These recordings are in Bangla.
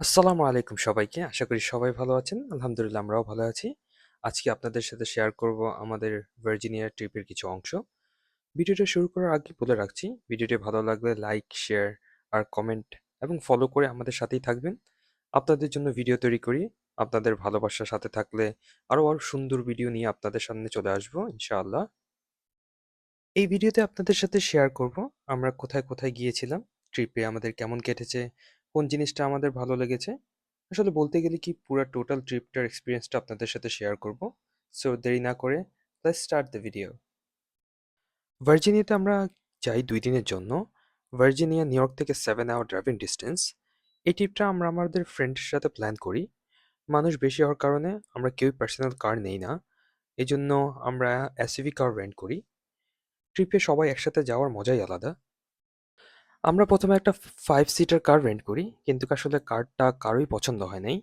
আসসালামু আলাইকুম সবাইকে। আশা করি সবাই ভালো আছেন। আলহামদুলিল্লাহ আমরাও ভালো আছি। আজকে আপনাদের সাথে শেয়ার করব আমাদের ভার্জিনিয়া ট্রিপের কিছু অংশ। ভিডিওটা শুরু করার আগে বলে রাখছি, ভিডিওটি ভালো লাগলে লাইক, শেয়ার আর কমেন্ট এবং ফলো করে আমাদের সাথেই থাকবেন। আপনাদের জন্য ভিডিও তৈরি করি। আপনাদের ভালোবাসার সাথে থাকলে আরও আরও সুন্দর ভিডিও নিয়ে আপনাদের সামনে চলে আসব ইনশাআল্লাহ। এই ভিডিওতে আপনাদের সাথে শেয়ার করব আমরা কোথায় কোথায় গিয়েছিলাম, ট্রিপে আমাদের কেমন কেটেছে, কোন জিনিসটা আমাদের ভালো লেগেছে। আসলে বলতে গেলে কি পুরা টোটাল ট্রিপটার এক্সপিরিয়েন্সটা আপনাদের সাথে শেয়ার করব। সো দেরি না করে লেটস স্টার্ট দ্য ভিডিও। ভার্জিনিয়াতে আমরা যাই দুই দিনের জন্য। ভার্জিনিয়া, নিউ ইয়র্ক থেকে সেভেন আওয়ার ড্রাইভিং ডিস্টেন্স। এই ট্রিপটা আমরা আমাদের ফ্রেন্ডের সাথে প্ল্যান করি। মানুষ বেশি হওয়ার কারণে আমরা কেউই পার্সোনাল কার নেই না। এজন্য আমরা এসইভি কার রেন্ট করি। ট্রিপে সবাই একসাথে যাওয়ার মজাই আলাদা। আমরা প্রথমে একটা ফাইভ সিটার কার রেন্ট করি, কিন্তু আসলে কারটা কারোই পছন্দ হয় নাই।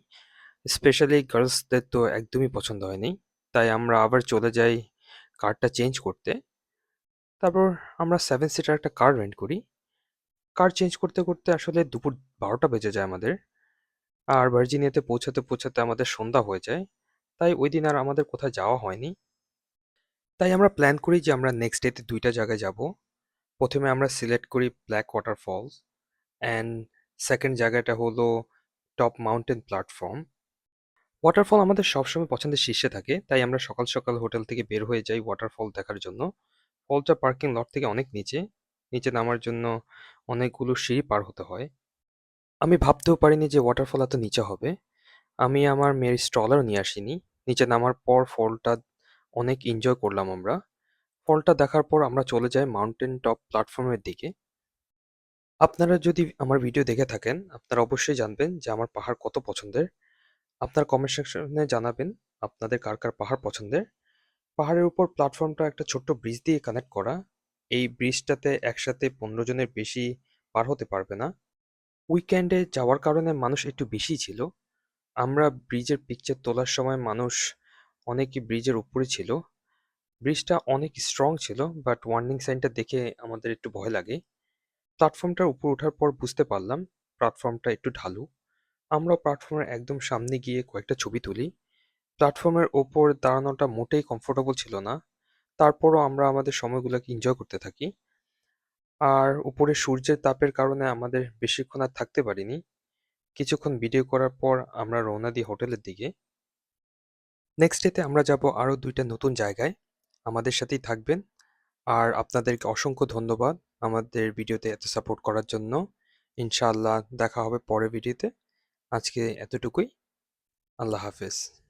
স্পেশালি গার্লসদের তো একদমই পছন্দ হয়নি তাই আমরা আবার চলে যাই কারটা চেঞ্জ করতে। তারপর আমরা সেভেন সিটার একটা কার রেন্ট করি। কার চেঞ্জ করতে করতে আসলে দুপুর বারোটা বেজে যায় আমাদের। আর ভার্জিনিয়াতে পৌঁছাতে পৌঁছাতে আমাদের সন্ধ্যা হয়ে যায়। তাই ওই দিন আর আমাদের কোথাও যাওয়া হয়নি। তাই আমরা প্ল্যান করি যে আমরা নেক্সট ডেতে দুইটা জায়গায় যাব। প্রথমে আমরা সিলেক্ট করি Black Water Falls and second জায়গাটা হলো টপ মাউন্টেন প্ল্যাটফর্ম ওয়াটারফল আমাদের সবসময় পছন্দের শীর্ষে থাকে, তাই আমরা সকাল সকাল হোটেল থেকে বের হয়ে যাই ওয়াটারফল দেখার জন্য। ফলটা পার্কিং লট থেকে অনেক নিচে নিচে নামার জন্য অনেকগুলো সিঁড়ি পার হতে হয়। আমি ভাবতেও পারিনি যে ওয়াটারফল এত নিচে হবে। আমি আমার মেয়ের স্ট্রলারও নিয়ে আসিনি। নিচে নামার পর ফলটা অনেক এনজয় করলাম আমরা। ফলটা দেখার পর আমরা চলে যাই মাউন্টেন টপ প্ল্যাটফর্মের দিকে। আপনারা যদি আমার ভিডিও দেখে থাকেন, আপনারা অবশ্যই জানবেন যে আমার পাহাড় কত পছন্দের। আপনার কমেন্ট সেকশনে জানাবেন আপনাদের কার কার পাহাড় পছন্দের। পাহাড়ের উপর প্ল্যাটফর্মটা একটা ছোট্ট ব্রিজ দিয়ে কানেক্ট করা। এই ব্রিজটাতে একসাথে পনেরো জনের বেশি পার হতে পারবে না। উইকেন্ডে যাওয়ার কারণে মানুষ একটু বেশি ছিল। আমরা ব্রিজের পিকচার তোলার সময় মানুষ অনেকই ব্রিজের উপরে ছিল। ব্রিজটা অনেক স্ট্রং ছিল বাট ওয়ার্নিং সাইনটা দেখে আমাদের একটু ভয় লাগে। প্ল্যাটফর্মটার উপর ওঠার পর বুঝতে পারলাম প্ল্যাটফর্মটা একটু ঢালু। আমরা প্ল্যাটফর্মের একদম সামনে গিয়ে কয়েকটা ছবি তুলি। প্ল্যাটফর্মের ওপর দাঁড়ানোটা মোটেই কমফোর্টেবল ছিল না। তারপরও আমরা আমাদের সময়গুলোকে এনজয় করতে থাকি। আর উপরে সূর্যের তাপের কারণে আমাদের বেশিক্ষণ আর থাকতে পারিনি। কিছুক্ষণ ভিডিও করার পর আমরা রওনা দিই হোটেলের দিকে। নেক্সট ডেতে আমরা যাব আরও দুইটা নতুন জায়গায়। আমাদের সাথেই থাকবেন। আর আপনাদেরকে অসংখ্য ধন্যবাদ আমাদের ভিডিওতে এত সাপোর্ট করার জন্য। ইনশাআল্লাহ দেখা হবে পরের ভিডিওতে। আজকে এতটুকুই। আল্লাহ হাফেজ।